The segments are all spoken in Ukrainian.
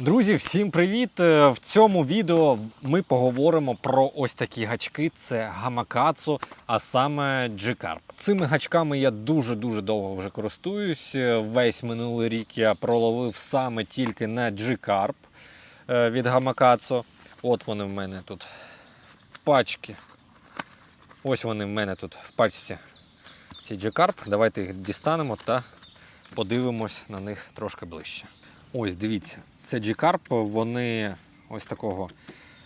Друзі, всім привіт! Е, В цьому відео ми поговоримо про ось такі гачки: це гамакацу, а саме G-Carp. Цими гачками я дуже-дуже довго вже користуюсь. Е, Весь минулий рік я проловив саме тільки на G-Carp е, від гамакацу. От вони в мене тут в пачці. Ось вони в мене тут в пачці. Ці G-Carp. Давайте їх дістанемо та подивимось на них трошки ближче. Ось, дивіться, це G-Carp, вони ось такого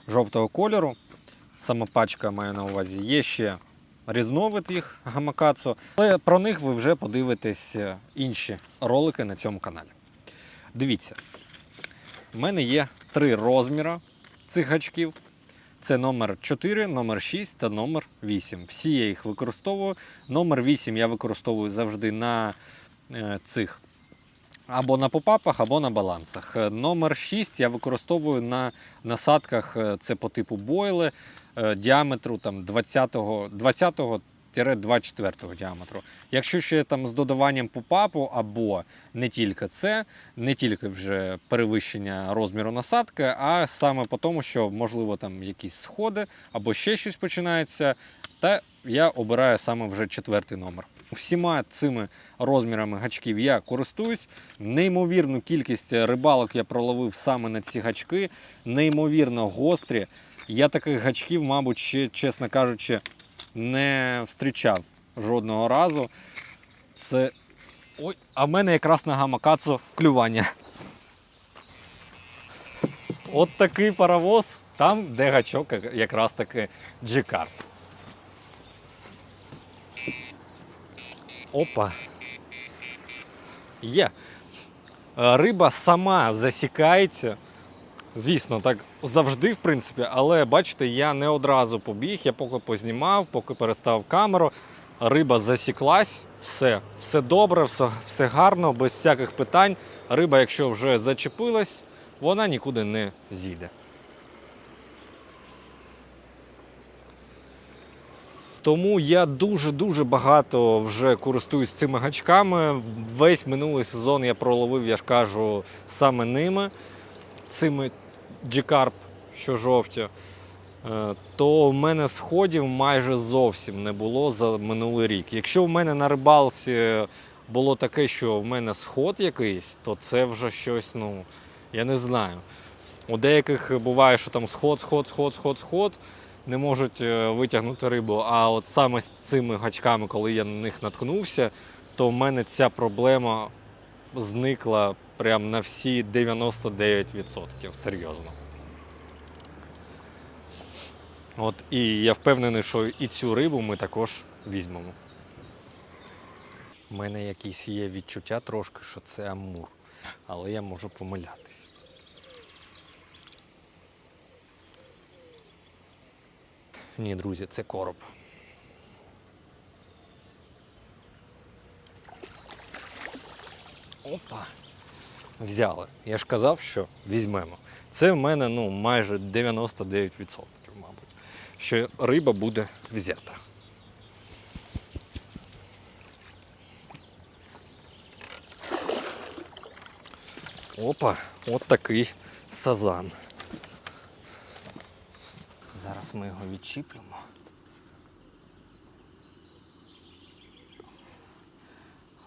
жовтого кольору. Сама пачка маю на увазі. Є ще різновид їх гамакацу, але про них ви вже подивитесь е, інші ролики на цьому каналі. Дивіться, в мене є три розміри цих гачків. Це номер 4, номер 6 та номер 8. Всі я їх використовую. Номер 8 я використовую завжди на е, цих або на попапах, або на балансах. Е, номер 6 я використовую на насадках е, це по типу бойли е, діаметру 20-30 2,4 діаметру. Якщо ще там з додаванням попапу або не тільки це, не тільки вже перевищення розміру насадки, а саме по тому, що можливо там якісь сходи або ще щось починається. Та я обираю саме вже четвертий номер. Всіма цими розмірами гачків я користуюсь. Неймовірну кількість рибалок я проловив саме на ці гачки, неймовірно гострі. Я таких гачків, мабуть, ще, чесно кажучи, не зустрічав жодного разу. Це. Ой, а в мене якраз на гамакацу клювання. От такий паровоз, там, де гачок, якраз таки G-Carp. Опа. Є. Риба сама засікається. Звісно, так завжди, в принципі, але бачите, я не одразу побіг, я поки познімав, поки перестав камеру. Риба засіклась, все, все добре, все, все гарно, без всяких питань. Риба, якщо вже зачепилась, вона нікуди не зійде. Тому я дуже-дуже багато вже користуюсь цими гачками. Весь минулий сезон я проловив, я ж кажу, саме ними, цими G-Carp, що жовті. Е, То в мене сходів майже зовсім не було за минулий рік. Якщо в мене на рибалці було таке, що в мене сход якийсь, то це вже щось, ну, я не знаю. У деяких буває, що там сход, сход, сход, сход, сход не можуть е, витягнути рибу. А от саме з цими гачками, коли я на них наткнувся, то в мене ця проблема зникла прям на всі 99%. Серйозно. От і я впевнений, що і цю рибу ми також візьмемо. У мене якісь є відчуття трошки, що це амур, але я можу помилятись. Ні, друзі, це короб. Опа. Взяли. Я ж казав, що візьмемо. Це в мене ну, майже 99%, мабуть, що риба буде взята. Опа, от такий сазан. Зараз ми його відчіплюємо.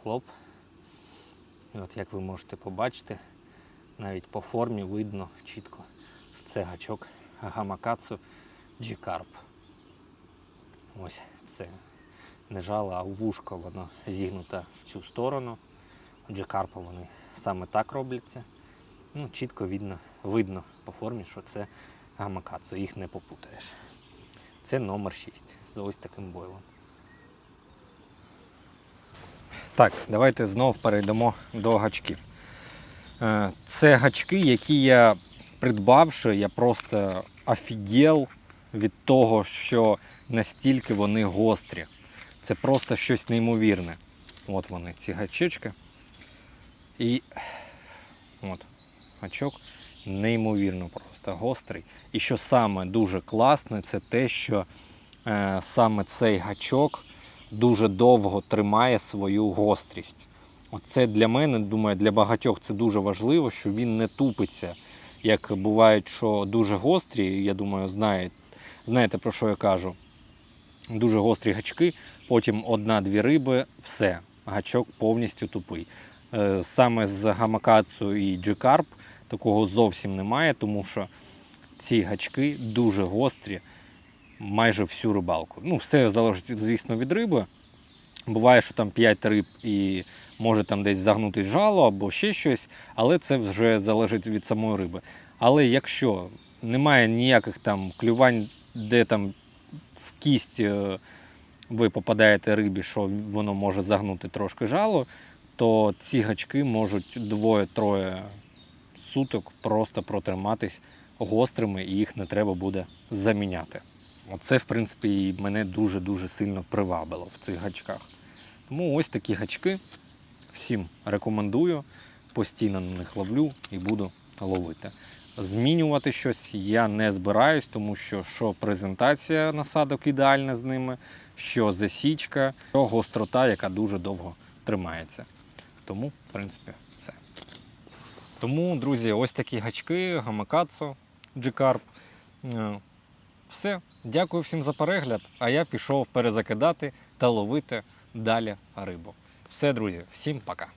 Хлоп. І от як ви можете побачити, навіть по формі видно чітко, що це гачок гамакацу G-Carp. Ось це не жало, а вушко воно зігнуто в цю сторону. У G-Carp вони саме так робляться. Ну, чітко видно, видно по формі, що це гамакацу, їх не попутаєш. Це номер 6 з ось таким бойлом. Так, давайте знов перейдемо до гачків. Е, Це гачки, які я придбавши, я просто офігел від того, що настільки вони гострі. Це просто щось неймовірне. От вони, ці гачечки. І от гачок неймовірно просто гострий. І що саме дуже класне, це те, що е, саме цей гачок дуже довго тримає свою гострість. Оце для мене, думаю, для багатьох це дуже важливо, що він не тупиться як бувають, що дуже гострі, я думаю, знаєте, знаєте про що я кажу. Дуже гострі гачки, потім одна-дві риби, все, гачок повністю тупий. Е, Саме з гамакацу і джикарп такого зовсім немає, тому що ці гачки дуже гострі майже всю рибалку. Ну, все залежить, звісно, від риби. Буває, що там 5 риб і може там десь загнутись жало або ще щось, але це вже залежить від самої риби. Але якщо немає ніяких там клювань, де там в кість е, ви попадаєте рибі, що воно може загнути трошки жало, то ці гачки можуть двоє-троє суток просто протриматись гострими і їх не треба буде заміняти. Оце, в принципі, і мене дуже-дуже сильно привабило в цих гачках. Тому ось такі гачки. Всім рекомендую. Постійно на них ловлю і буду ловити. Змінювати щось я не збираюсь, тому що що презентація насадок ідеальна з ними, що засічка, що гострота, яка дуже довго тримається. Тому, в принципі, все. Тому, друзі, ось такі гачки, гамакацо, джикарп. Все. Дякую всім за перегляд. А я пішов перезакидати та ловити далі рибу. Все, друзі, всім пока.